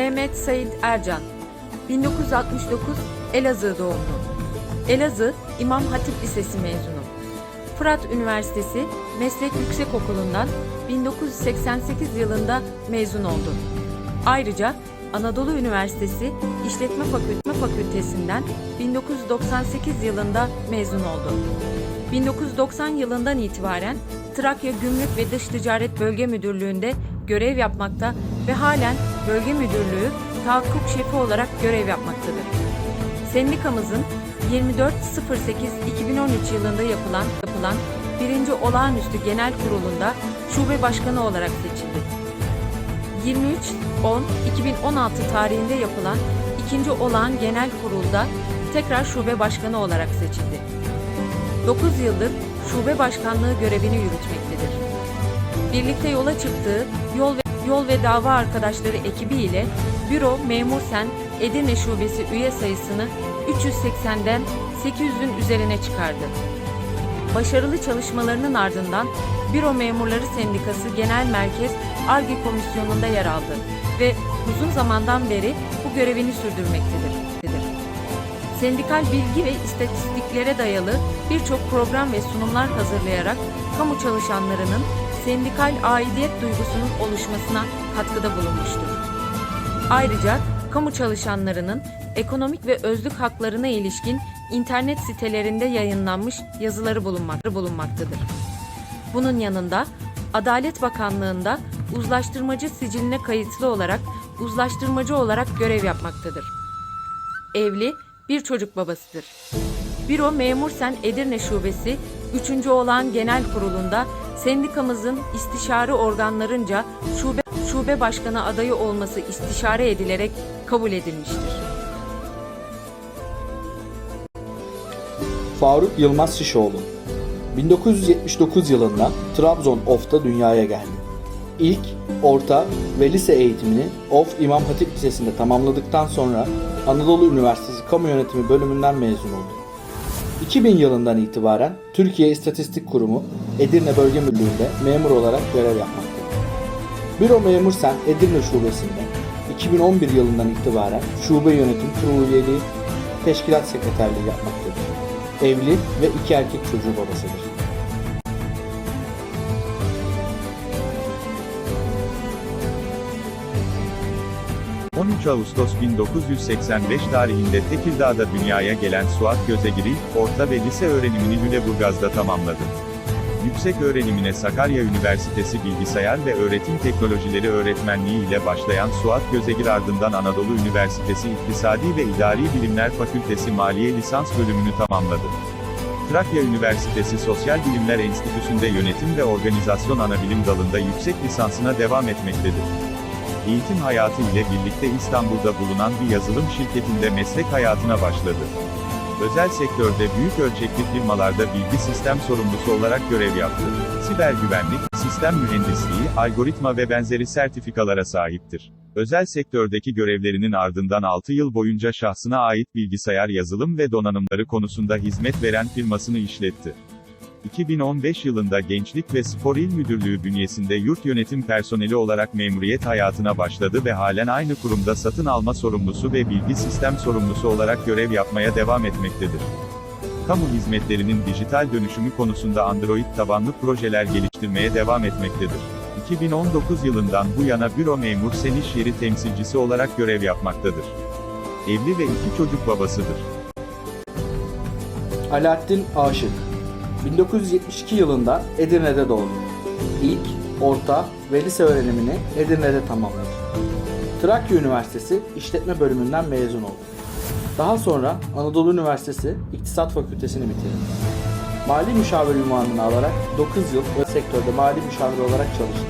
Mehmet Said Ercan 1969 Elazığ doğumlu. Elazığ İmam Hatip Lisesi mezunu. Fırat Üniversitesi Meslek Yüksekokulu'ndan 1988 yılında mezun oldu. Ayrıca Anadolu Üniversitesi İşletme Fakülte Fakültesinden 1998 yılında mezun oldu. 1990 yılından itibaren Trakya Gümrük ve Dış Ticaret Bölge Müdürlüğü'nde görev yapmakta ve halen Bölge Müdürlüğü tahakkuk şefi olarak görev yapmaktadır. Sendikamızın 24.08.2013 yılında yapılan yapılan 1. Olağanüstü Genel Kurulu'nda şube başkanı olarak seçildi. 23.10.2016 tarihinde yapılan 2. Olağan Genel Kurul'da tekrar şube başkanı olarak seçildi. 9 yıldır şube başkanlığı görevini yürütmektedir. Birlikte yola çıktığı yol ve, dava arkadaşları ekibi ile Büro Memur Sen Edirne Şubesi üye sayısını 380'den 800'ün üzerine çıkardı. Başarılı çalışmalarının ardından Büro Memurları Sendikası Genel Merkez ARGE Komisyonu'nda yer aldı ve uzun zamandan beri bu görevini sürdürmektedir. Sendikal bilgi ve istatistiklere dayalı birçok program ve sunumlar hazırlayarak kamu çalışanlarının sendikal aidiyet duygusunun oluşmasına katkıda bulunmuştur. Ayrıca kamu çalışanlarının ekonomik ve özlük haklarına ilişkin internet sitelerinde yayınlanmış yazıları bulunmak- bulunmaktadır. Bunun yanında Adalet Bakanlığı'nda uzlaştırmacı siciline kayıtlı olarak uzlaştırmacı olarak görev yapmaktadır. Evli, bir çocuk babasıdır. Büro Memur Sen Edirne Şubesi 3. olan genel kurulunda sendikamızın istişare organlarınca şube şube başkanı adayı olması istişare edilerek kabul edilmiştir. Faruk Yılmaz Şişoğlu 1979 yılında Trabzon Of'ta dünyaya geldi. İlk, orta ve lise eğitimini Of İmam Hatip Lisesi'nde tamamladıktan sonra Anadolu Üniversitesi Kamu Yönetimi bölümünden mezun oldu. 2000 yılından itibaren Türkiye İstatistik Kurumu Edirne Bölge Müdürlüğü'nde memur olarak görev yapmaktadır. Büro Memur Sen Edirne Şubesi'nde 2011 yılından itibaren Şube Yönetim Kurulu üyeliği, teşkilat sekreterliği yapmaktadır. Evli ve iki erkek çocuğu babasıdır. 13 Ağustos 1985 tarihinde Tekirdağ'da dünyaya gelen Suat Gözegiri, orta ve lise öğrenimini Lüleburgaz'da tamamladı. Yüksek öğrenimine Sakarya Üniversitesi Bilgisayar ve Öğretim Teknolojileri öğretmenliği ile başlayan Suat Gözegir ardından Anadolu Üniversitesi İktisadi ve İdari Bilimler Fakültesi Maliye Lisans bölümünü tamamladı. Trakya Üniversitesi Sosyal Bilimler Enstitüsü'nde yönetim ve organizasyon anabilim dalında yüksek lisansına devam etmektedir. Eğitim hayatı ile birlikte İstanbul'da bulunan bir yazılım şirketinde meslek hayatına başladı. Özel sektörde büyük ölçekli firmalarda bilgi sistem sorumlusu olarak görev yaptı. Siber güvenlik, sistem mühendisliği, algoritma ve benzeri sertifikalara sahiptir. Özel sektördeki görevlerinin ardından 6 yıl boyunca şahsına ait bilgisayar yazılım ve donanımları konusunda hizmet veren firmasını işletti. 2015 yılında Gençlik ve Spor İl Müdürlüğü bünyesinde yurt yönetim personeli olarak memuriyet hayatına başladı ve halen aynı kurumda satın alma sorumlusu ve bilgi sistem sorumlusu olarak görev yapmaya devam etmektedir. Kamu hizmetlerinin dijital dönüşümü konusunda Android tabanlı projeler geliştirmeye devam etmektedir. 2019 yılından bu yana büro memur sen iş yeri temsilcisi olarak görev yapmaktadır. Evli ve iki çocuk babasıdır. Alaaddin Aşık 1972 yılında Edirne'de doğdu. İlk, orta ve lise öğrenimini Edirne'de tamamladı. Trakya Üniversitesi İşletme Bölümünden mezun oldu. Daha sonra Anadolu Üniversitesi İktisat Fakültesini bitirdi. Mali müşavir ünvanını alarak 9 yıl bu sektörde mali müşavir olarak çalıştı.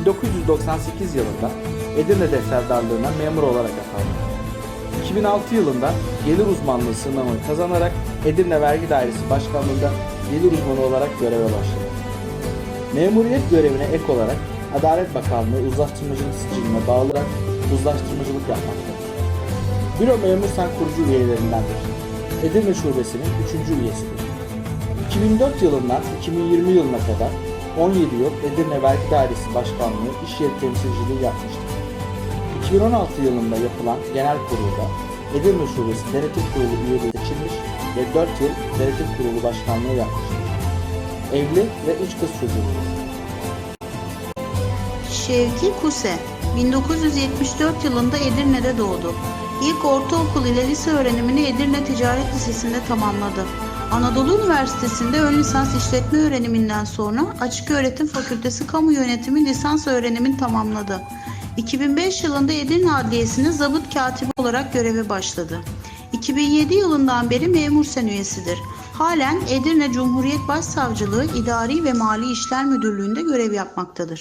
1998 yılında Edirne Defterdarlığı'na memur olarak atandı. 2006 yılında gelir uzmanlığı sınavını kazanarak Edirne Vergi Dairesi Başkanlığı'nda gelir uzmanı olarak göreve başladı. Memuriyet görevine ek olarak Adalet Bakanlığı uzlaştırmacılık siciline bağlı olarak uzlaştırmacılık yapmaktadır. Büro Memur Sen kurucu üyelerindendir. Edirne Şubesi'nin 3. üyesidir. 2004 yılından 2020 yılına kadar 17 yıl Edirne Vergi Dairesi Başkanlığı iş yeri temsilciliği yapmıştır. 2016 yılında yapılan genel kurulda Edirne Şubesi Denetim Kurulu üyeliği seçilmiş ve 4 yıl Denetim Kurulu Başkanlığı yapmıştır. Evli ve 3 kız çocuğu. Şevki Kuse 1974 yılında Edirne'de doğdu. İlk ortaokul ile lise öğrenimini Edirne Ticaret Lisesi'nde tamamladı. Anadolu Üniversitesi'nde ön lisans işletme öğreniminden sonra Açık Öğretim Fakültesi Kamu Yönetimi lisans öğrenimini tamamladı. 2005 yılında Edirne Adliyesi'nde zabıt katibi olarak göreve başladı. 2007 yılından beri memur sen üyesidir. Halen Edirne Cumhuriyet Başsavcılığı İdari ve Mali İşler Müdürlüğü'nde görev yapmaktadır.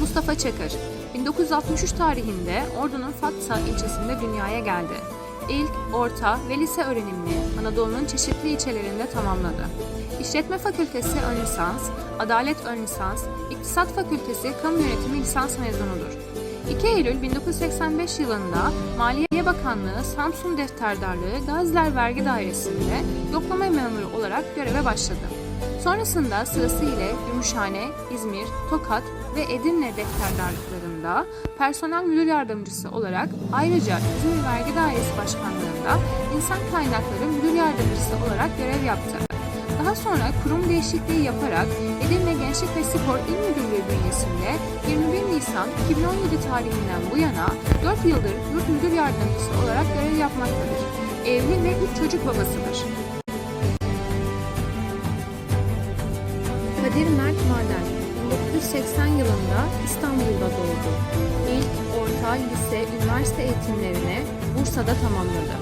Mustafa Çakır, 1963 tarihinde Ordu'nun Fatsa ilçesinde dünyaya geldi. İlk, orta ve lise öğrenimini Anadolu'nun çeşitli ilçelerinde tamamladı. İşletme Fakültesi ön lisans, Adalet ön lisans, İktisat Fakültesi Kamu Yönetimi lisans mezunudur. 2 Eylül 1985 yılında Maliye Bakanlığı Samsun Defterdarlığı Gaziler Vergi Dairesi'nde yoklama memuru olarak göreve başladı. Sonrasında sırasıyla Gümüşhane, İzmir, Tokat ve Edirne defterdarlıklarında personel müdür yardımcısı olarak ayrıca İzmir Vergi Dairesi Başkanlığında insan kaynakları müdür yardımcısı olarak görev yaptı. Daha sonra kurum değişikliği yaparak Edirne Gençlik ve Spor İl Müdürlüğü bünyesinde 21 Nisan 2017 tarihinden bu yana 4 yıldır yurt müdür yardımcısı olarak görev yapmaktadır. Evli ve 3 çocuk babasıdır. Kadir Mert Maden 1980 yılında İstanbul'da doğdu. Lise, üniversite eğitimlerini Bursa'da tamamladı.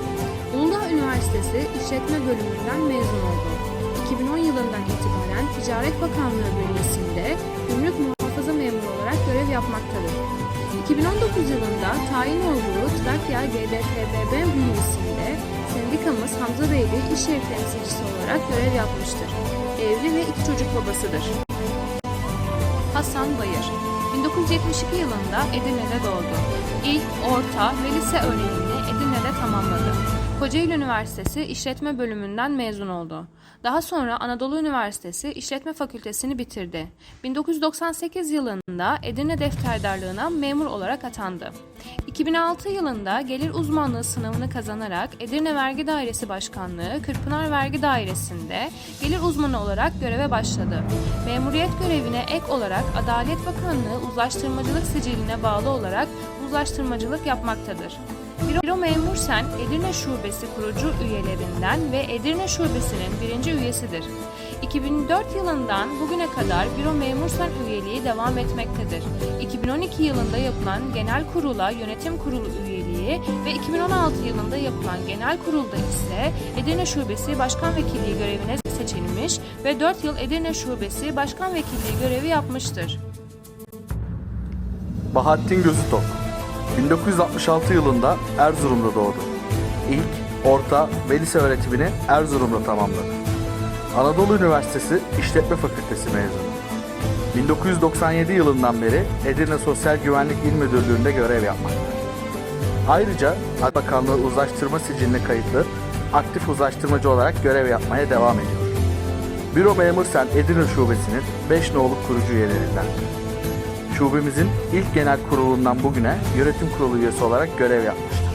Uludağ Üniversitesi İşletme Bölümünden mezun oldu. 2010 yılından itibaren Ticaret Bakanlığı bünyesinde gümrük muhafaza memuru olarak görev yapmaktadır. 2019 yılında tayin olduğu Trakya GDTBB bünyesinde sendikamız Hamza Beyli iş yeri temsilcisi olarak görev yapmıştır. Evli ve iki çocuk babasıdır. Hasan Bayır 1972 yılında Edirne'de doğdu. İlk, orta ve lise öğrenimini Edirne'de tamamladı. Kocaeli Üniversitesi İşletme Bölümünden mezun oldu. Daha sonra Anadolu Üniversitesi İşletme Fakültesini bitirdi. 1998 yılında Edirne Defterdarlığına memur olarak atandı. 2006 yılında gelir uzmanlığı sınavını kazanarak Edirne Vergi Dairesi Başkanlığı Kırpınar Vergi Dairesi'nde gelir uzmanı olarak göreve başladı. Memuriyet görevine ek olarak Adalet Bakanlığı Uzlaştırmacılık Siciline bağlı olarak uzlaştırmacılık yapmaktadır. Büro Memur Sen, Edirne Şubesi kurucu üyelerinden ve Edirne Şubesi'nin birinci üyesidir. 2004 yılından bugüne kadar Büro Memur Sen üyeliği devam etmektedir. 2012 yılında yapılan Genel Kurula Yönetim Kurulu üyeliği ve 2016 yılında yapılan Genel Kurulda ise Edirne Şubesi Başkan Vekilliği görevine seçilmiş ve 4 yıl Edirne Şubesi Başkan Vekilliği görevi yapmıştır. Bahattin Gözütok 1966 yılında Erzurum'da doğdu. İlk, orta ve lise öğretimini Erzurum'da tamamladı. Anadolu Üniversitesi İşletme Fakültesi mezunu. 1997 yılından beri Edirne Sosyal Güvenlik İl Müdürlüğü'nde görev yapmakta. Ayrıca Adalet Bakanlığı Uzlaştırma Siciline kayıtlı aktif uzlaştırmacı olarak görev yapmaya devam ediyor. Büro Memur Sen Edirne Şubesi'nin 5 nolu kurucu üyelerinden. Şubemizin ilk genel kurulundan bugüne yönetim kurulu üyesi olarak görev yapmıştır.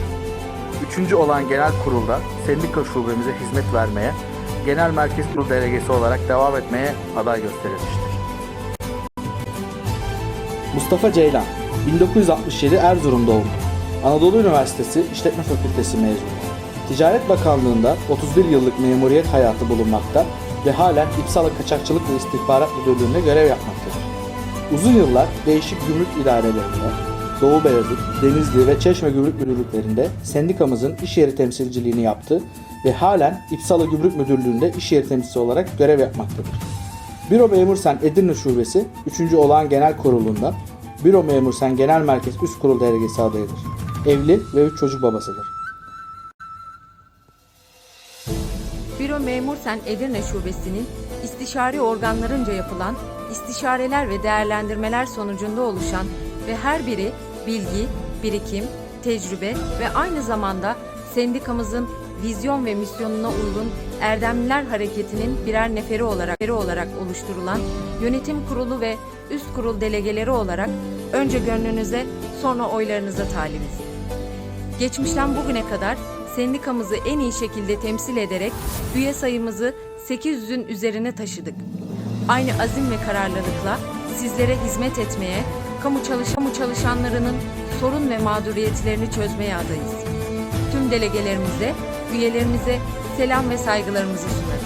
Üçüncü olan genel kurulda sendika şubemize hizmet vermeye, genel merkez kurulu delegesi olarak devam etmeye aday gösterilmiştir. Mustafa Ceylan, 1967 Erzurum doğumlu. Anadolu Üniversitesi İşletme Fakültesi mezunu. Ticaret Bakanlığı'nda 31 yıllık memuriyet hayatı bulunmakta ve halen İpsala Kaçakçılık ve İstihbarat Müdürlüğü'nde görev yapmaktadır. Uzun yıllar değişik gümrük idarelerinde, Doğu Beyazıt, Denizli ve Çeşme Gümrük Müdürlüklerinde sendikamızın iş yeri temsilciliğini yaptı ve halen İpsala Gümrük Müdürlüğü'nde iş yeri temsilcisi olarak görev yapmaktadır. Büro Memur Sen Edirne Şubesi 3. Olağan Genel Kurulu'nda Büro Memur Sen Genel Merkez Üst Kurul Delegesi adayıdır. Evli ve 3 çocuk babasıdır. Büro Memur Sen Edirne Şubesi'nin istişare organlarınca yapılan istişareler ve değerlendirmeler sonucunda oluşan ve her biri bilgi, birikim, tecrübe ve aynı zamanda sendikamızın vizyon ve misyonuna uygun Erdemliler Hareketi'nin birer neferi olarak, neferi olarak oluşturulan yönetim kurulu ve üst kurul delegeleri olarak önce gönlünüze sonra oylarınıza talibiz. Geçmişten bugüne kadar sendikamızı en iyi şekilde temsil ederek üye sayımızı 800'ün üzerine taşıdık. Aynı azim ve kararlılıkla sizlere hizmet etmeye, kamu, çalış çalışanlarının sorun ve mağduriyetlerini çözmeye adayız. Tüm delegelerimize, üyelerimize selam ve saygılarımızı sunarız.